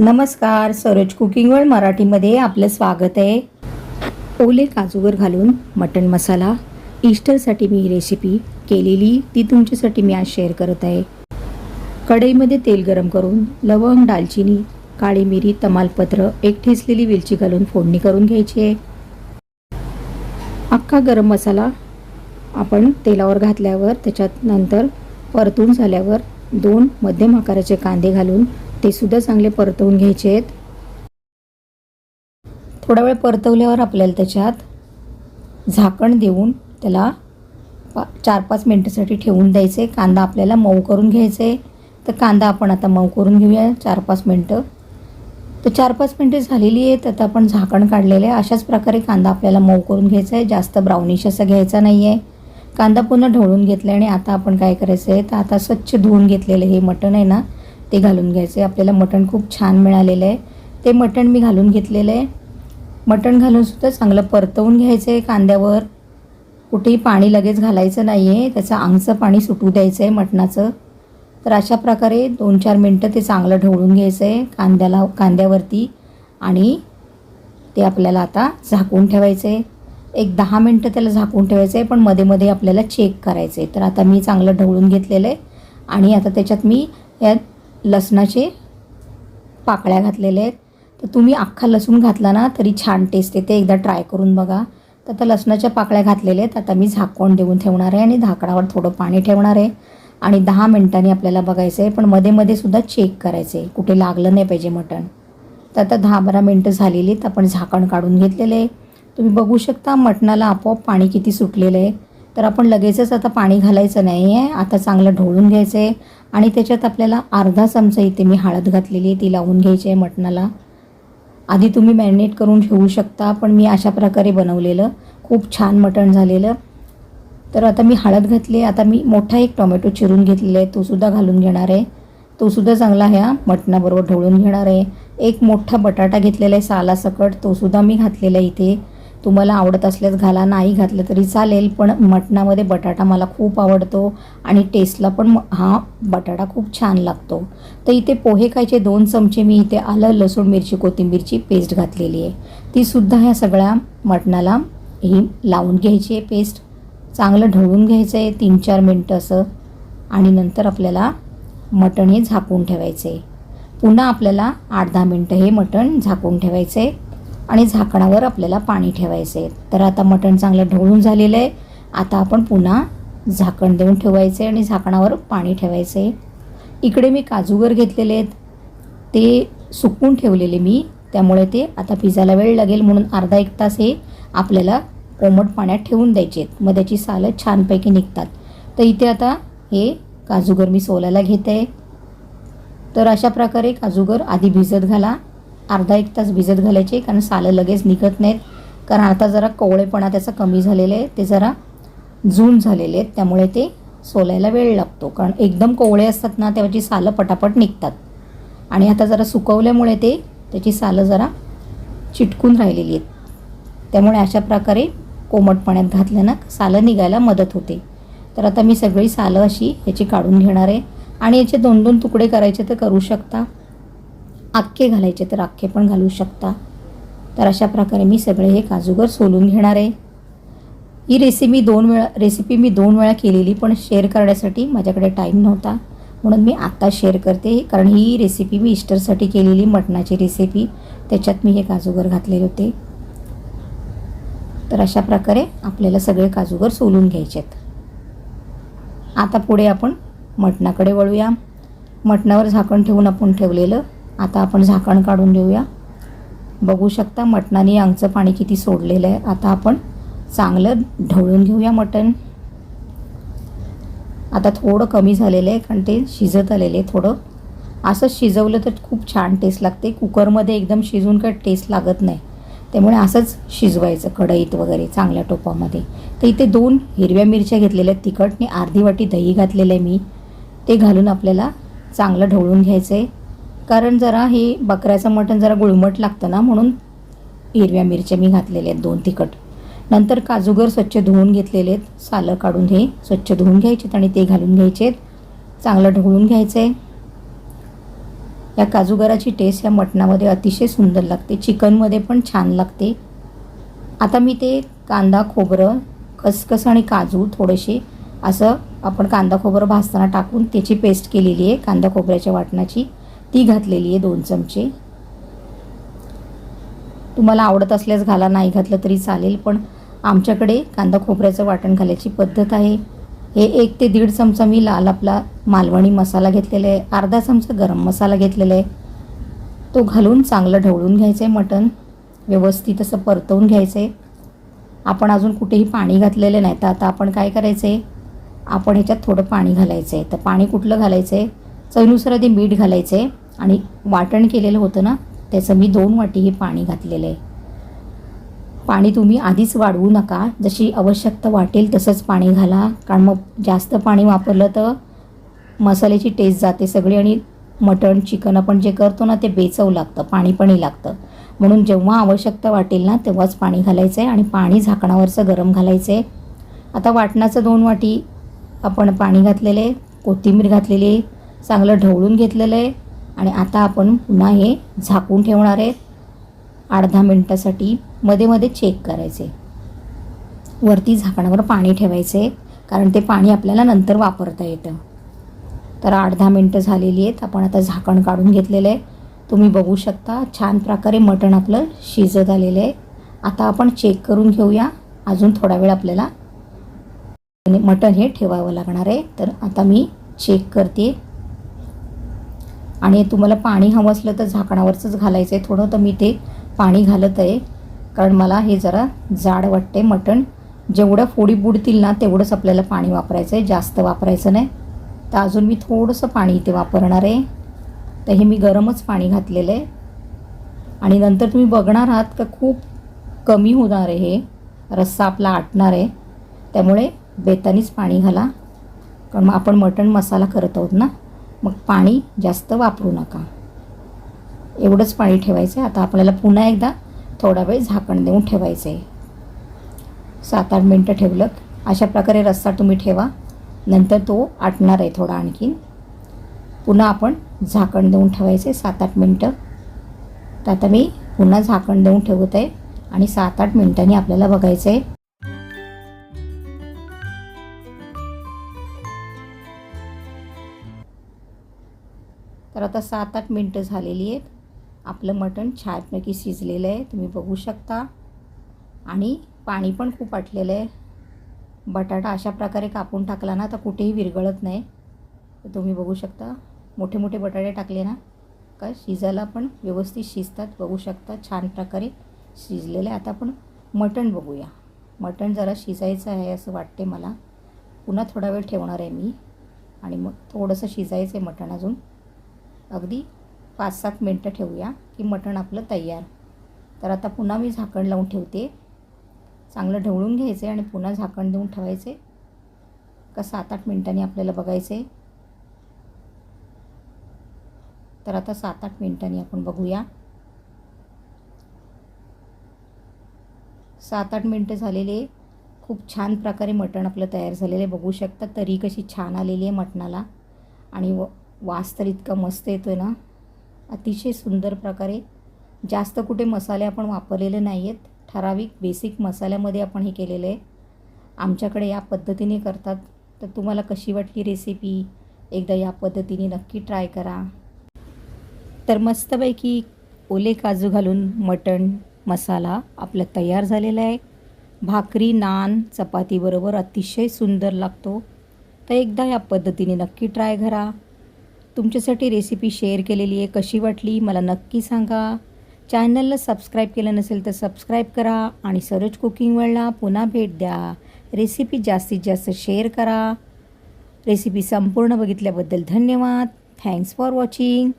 नमस्कार Saroj cooking world मराठीमध्ये आपलं स्वागत आहे. ओले काजूवर घालून मटण मसाला. ईस्टरसाठी मी ही रेसिपी केलेली ती तुमच्यासाठी मी आज शेअर करत आहे. कढईमध्ये तेल गरम करून लवंग दालचिनी काळी मिरी तमालपत्र एक ठेचलेली वेलची घालून फोडणी करून घ्यायची आहे. अख्खा गरम मसाला आपण तेलावर घातल्यावर त्याच्यात नंतर परतून झाल्यावर दोन मध्यम आकाराचे कांदे घालून ते सुद्धा चांगले परतवून घ्यायचे आहेत. थोडा वेळ परतवल्यावर आपल्याला त्याच्यात झाकण देऊन त्याला पा चार पाच मिनटासाठी ठेवून द्यायचे. कांदा आपल्याला मऊ करून घ्यायचे. तर कांदा आपण आता मऊ करून घेऊया. चार पाच मिनटं. तर चार पाच मिनटं झालेली आहेत. आता आपण झाकण काढलेलं आहे. अशाच प्रकारे कांदा आपल्याला मऊ करून घ्यायचा आहे. जास्त ब्राउनिश असं घ्यायचा नाही आहे कांदा पुन्हा ढवळून घेतला आणि आता आपण काय करायचं आहे तर आता स्वच्छ धुवून घेतलेलं हे मटण आहे ना ते घालून घ्यायचं. आपल्याला मटण खूप छान मिळालेलं आहे. ते मटण मी घालून घेतलेलं आहे. मटण घालूनसुद्धा चांगलं परतवून घ्यायचं आहे कांद्यावर. कुठेही पाणी लगेच घालायचं नाही आहे त्याचं आंगचं पाणी सुटू द्यायचं आहे मटणाचं. तर अशा प्रकारे दोन चार मिनटं ते चांगलं ढवळून घ्यायचं आहे कांद्याला कांद्यावरती. आणि ते आपल्याला आता झाकून ठेवायचं आहे एक दहा मिनटं त्याला झाकून ठेवायचं आहे पण मध्ये मध्ये आपल्याला चेक करायचं आहे तर आता मी चांगलं ढवळून घेतलेलं आहे. आणि आता त्याच्यात मी या लसणाचे पाकळ्या घातलेल्या आहेत. तर तुम्ही अख्खा लसूण घातला ना तरी छान टेस्ट येते. एकदा ट्राय करून बघा. तर आता लसणाच्या पाकळ्या घातलेल्या आहेत. आता मी झाकण देऊन ठेवणार आहे आणि झाकणावर थोडं पाणी ठेवणार आहे. आणि दहा मिनटांनी आपल्याला बघायचं आहे. पण मध्ये मध्ये सुद्धा चेक करायचं आहे. कुठे लागलं नाही पाहिजे मटण. तर आता दहा बारा मिनटं झालेली आहेत. आपण झाकण काढून घेतलेलं आहे. तुम्ही बघू शकता मटणाला आपोआप पाणी किती सुटलेलं आहे. तर आपण लगेचच आता पाणी घालायचं नाही आहे आता चांगलं ढोळून घ्यायचं आहे. आणि त्याच्यात आपल्याला अर्धा चमचा इथे मी हळद घातलेली आहे ती लावून घ्यायची आहे मटणाला. आधी तुम्ही मॅरिनेट करून ठेवू शकता पण मी अशा प्रकारे बनवलेलं. खूप छान मटण झालेलं. तर आता मी हळद घातली आता मी मोठा एक टोमॅटो चिरून घेतलेला आहे तो सुद्धा घालून घेणार आहे. तोसुद्धा चांगला ह्या मटणाबरोबर ढवळून घेणार आहे. एक मोठा बटाटा घेतलेला आहे सालासकट तोसुद्धा मी घातलेला आहे इथे. तुम्हाला आवडत असल्यास घाला नाही घातलं तरी चालेल पण मटणामध्ये बटाटा मला खूप आवडतो आणि टेस्टला पण म- हा बटाटा खूप छान लागतो. तर इथे पोहे खायचे दोन चमचे मी इथे आलं लसूण मिरची कोथिंबीरची पेस्ट घातलेली आहे. तीसुद्धा ह्या सगळ्या मटणाला ही लावून घ्यायची आहे पेस्ट चांगलं ढवळून घ्यायचं आहे तीन चार मिनटं असं. आणि नंतर आपल्याला मटण हे झाकून ठेवायचं आहे पुन्हा आपल्याला आठ दहा मिनटं हे मटण झाकून ठेवायचं आहे आणि झाकणावर आपल्याला पाणी ठेवायचं आहे तर आता मटण चांगलं ढवळून झालेलं आहे. आता आपण पुन्हा झाकण देऊन ठेवायचं आहे आणि झाकणावर पाणी ठेवायचं आहे इकडे मी काजूगर घेतलेले आहेत. ते सुकवून ठेवलेले मी. त्यामुळे ते आता भिजायला वेळ लागेल म्हणून अर्धा एक तास हे आपल्याला कोमट पाण्यात ठेवून द्यायचे आहेत. मग त्याची सालं छानपैकी निघतात. तर इथे आता हे काजूगर मी सोलायला घेते. तर अशा प्रकारे काजूगर आधी भिजत घाला. अर्धा एक तास भिजत घालायचे कारण सालं लगेच निघत नाहीत. कारण आता जरा कोवळेपणा त्याचा कमी झालेला आहे. ते जरा जून झालेले आहेत. त्यामुळे ते सोलायला वेळ लागतो. कारण एकदम कोवळे असतात ना त्याची सालं पटापट निघतात. आणि आता जरा सुकवल्यामुळे ते त्याची सालं जरा चिटकून राहिलेली आहेत. त्यामुळे अशा प्रकारे कोमट पाण्यात घातलं ना सालं निघायला मदत होते. तर आता मी सगळी सालं अशी याची काढून घेणार आहे. आणि याचे दोन दोन तुकडे करायचे तर करू शकता. आख्खे घालायचे तर आख्खे पण घालू शकता. तर अशा प्रकारे मी सगळे हे काजूगर सोलून घेणार आहे. ही रेसिपी दोन वेळा रेसिपी मी दोन वेळा केलेली पण शेअर करण्यासाठी माझ्याकडे टाईम नव्हता. म्हणून मी आत्ता शेअर करते कारण ही रेसिपी मी इस्टरसाठी केलेली मटणाची रेसिपी त्याच्यात मी हे काजूगर घातलेले होते. तर अशा प्रकारे आपल्याला सगळे काजूगर सोलून घ्यायचे आहेत. आता पुढे आपण मटणाकडे वळूया. मटणावर झाकण ठेवून आपण ठेवलेलं आता आपण झाकण काढून देऊया बघू शकता मटणाने अंगचं पाणी किती सोडलेलं आहे. आता आपण चांगलं ढवळून घेऊया मटण. आता थोडं कमी झालेलं आहे कारण ते शिजत आलेले आहे थोडं. असं शिजवलं तर खूप छान टेस्ट लागते. कुकरमध्ये एकदम शिजून काही टेस्ट लागत नाही. त्यामुळे असंच शिजवायचं कढईत वगैरे चांगल्या टोपामध्ये. तर इथे दोन हिरव्या मिरच्या घेतलेल्या आहेत तिखटने अर्धी वाटी दही घातलेलं आहे मी. ते घालून आपल्याला चांगलं ढवळून घ्यायचं आहे कारण जरा हे बकऱ्याचं मटण जरा गुळमट लागतं ना म्हणून हिरव्या मिरच्या मी घातलेल्या आहेत दोन तिखट. नंतर काजूगर स्वच्छ धुवून घेतलेले आहेत सालं काढून हे स्वच्छ धुवून घ्यायचे आणि ते घालून घ्यायचे चांगलं ढवळून घ्यायचं आहे या काजूगराची टेस्ट या मटणामध्ये अतिशय सुंदर लागते चिकनमध्ये पण छान लागते. आता मी ते कांदा खोबरं खसखस आणि काजू थोडेसे असं आपण कांदा खोबरं भाजताना टाकून त्याची पेस्ट केलेली आहे कांदा खोबऱ्याच्या वाटणाची. ती घातलेली आहे दोन चमचे. तुम्हाला आवडत असल्यास घाला नाही घातलं तरी चालेल पण आमच्याकडे कांदा खोबऱ्याचं वाटण घालायची पद्धत आहे. हे एक ते दीड चमचा मी लाल आपला मालवणी मसाला घेतलेला आहे अर्धा चमचा गरम मसाला घेतलेला आहे. तो घालून चांगलं ढवळून घ्यायचं आहे मटण व्यवस्थित असं परतवून घ्यायचं आहे. आपण अजून कुठेही पाणी घातलेलं नाही तर आता आपण काय करायचं आहे आपण ह्याच्यात थोडं पाणी घालायचं आहे तर पाणी कुठलं घालायचं आहे चवीनुसार आधी मीठ घालायचं आहे आणि वाटण केलेलं होतं ना त्याचं मी दोन वाटी हे पाणी घातलेलं आहे पाणी तुम्ही आधीच वाढवू नका. जशी आवश्यकता वाटेल तसंच पाणी घाला. कारण मग जास्त पाणी वापरलं तर मसाल्याची टेस्ट जाते सगळी आणि मटण चिकन आपण जे करतो ना ते बेचव लागतं पाणी पाणी लागतं. म्हणून जेव्हा आवश्यकता वाटेल ना तेव्हाच पाणी घालायचं आहे आणि पाणी झाकणावरचं गरम घालायचं आहे आता वाटणाचं दोन वाटी आपण पाणी घातलेले कोथिंबीर घातलेली आहे चांगलं ढवळून घेतलेलं आहे. आणि आता आपण पुन्हा हे झाकून ठेवणार आहेत. आठ दहा मिनटासाठी मध्ये मध्ये चेक करायचे. वरती झाकणावर पाणी ठेवायचे कारण ते पाणी आपल्याला नंतर वापरता येतं. तर आठ दहा मिनटं झालेली आहेत. आपण आता झाकण काढून घेतलेलं आहे. तुम्ही बघू शकता छान प्रकारे मटण आपलं शिजत आलेलं आहे. आता आपण चेक करून घेऊया. अजून थोडा वेळ आपल्याला मटण हे ठेवावं लागणार आहे. तर आता मी चेक करते. आणि तुम्हाला पाणी हवं असलं तर झाकणावरचंच घालायचं आहे थोडं तर मी ते पाणी घालत आहे कारण मला हे जरा जाड वाटते मटण जेवढं फोडी बुडतील ना तेवढंच आपल्याला पाणी वापरायचं आहे जास्त वापरायचं नाही. तर अजून मी थोडंसं पाणी इथे वापरणार आहे. तर हे मी गरमच पाणी घातलेलं आहे. आणि नंतर तुम्ही बघणार आहात का खूप कमी होणार आहे हे. रस्सा आपला आटणार आहे. त्यामुळे बेतानीच पाणी घाला. कारण मग आपण मटण मसाला करत आहोत ना. मग पाणी जास्त वापरू नका. एवढंच पाणी ठेवायचं आहे आता आपल्याला पुन्हा एकदा थोडा वेळ झाकण देऊन ठेवायचं आहे सात आठ मिनटं ठेवलं अशा प्रकारे रस्सा तुम्ही ठेवा. नंतर तो आटणार आहे थोडा आणखीन. पुन्हा आपण झाकण देऊन ठेवायचे सात आठ मिनटं. तर आता मी पुन्हा झाकण देऊन ठेवत आहे आणि सात आठ मिनटांनी आपल्याला बघायचं आहे तर आता सात आठ मिनटं झालेली आहेत. आपलं मटण छानपैकी शिजलेलं आहे. तुम्ही बघू शकता. आणि पाणी पण खूप आटलेलं आहे. बटाटा अशा प्रकारे कापून टाकला ना तर कुठेही विरघळत नाही. तर तुम्ही बघू शकता. मोठे मोठे बटाटे टाकले ना का शिजायला पण व्यवस्थित शिजतात. बघू शकता छान प्रकारे शिजलेलं आहे. आता आपण मटण बघूया. मटण जरा शिजायचं आहे असं वाटते मला. पुन्हा थोडा वेळ ठेवणार आहे मी. आणि मग थोडंसं शिजायचं आहे मटण अजून. अगदी पाच सात मिनटं ठेवूया की मटण आपलं तयार. तर आता पुन्हा मी झाकण लावून ठेवते. चांगलं ढवळून घ्यायचं आहे आणि पुन्हा झाकण देऊन ठेवायचे. का सात आठ मिनटांनी आपल्याला बघायचे. तर आता सात आठ मिनटांनी आपण बघूया. सात आठ मिनटं झालेले. खूप छान प्रकारे मटण आपलं तयार झालेलं आहे. बघू शकता तरी कशी छान आलेली आहे मटणाला. आणि व वास तर इतका मस्त येतो आहे ना? अतिशय सुंदर प्रकारे. जास्त कुठे मसाले आपण वापरलेले नाही आहेत ठराविक बेसिक मसाल्यामध्ये आपण हे केलेलं आहे. आमच्याकडे या पद्धतीने करतात. तर तुम्हाला कशी वाटली रेसिपी एकदा या पद्धतीने नक्की ट्राय करा. तर मस्तपैकी ओले काजू घालून मटण मसाला आपला तयार झालेला आहे. भाकरी नान चपातीबरोबर अतिशय सुंदर लागतो. तर एकदा या पद्धतीने नक्की ट्राय करा. तुमच्यासाठी रेसिपी शेअर केलेली आहे कशी वाटली मला नक्की सांगा. चॅनलला सबस्क्राईब केलं नसेल तर सबस्क्राईब करा आणि सरोज कुकिंग वेळला पुन्हा भेट द्या. रेसिपी जास्तीत जास्त शेअर करा. रेसिपी संपूर्ण बघितल्याबद्दल धन्यवाद. Thanks for watching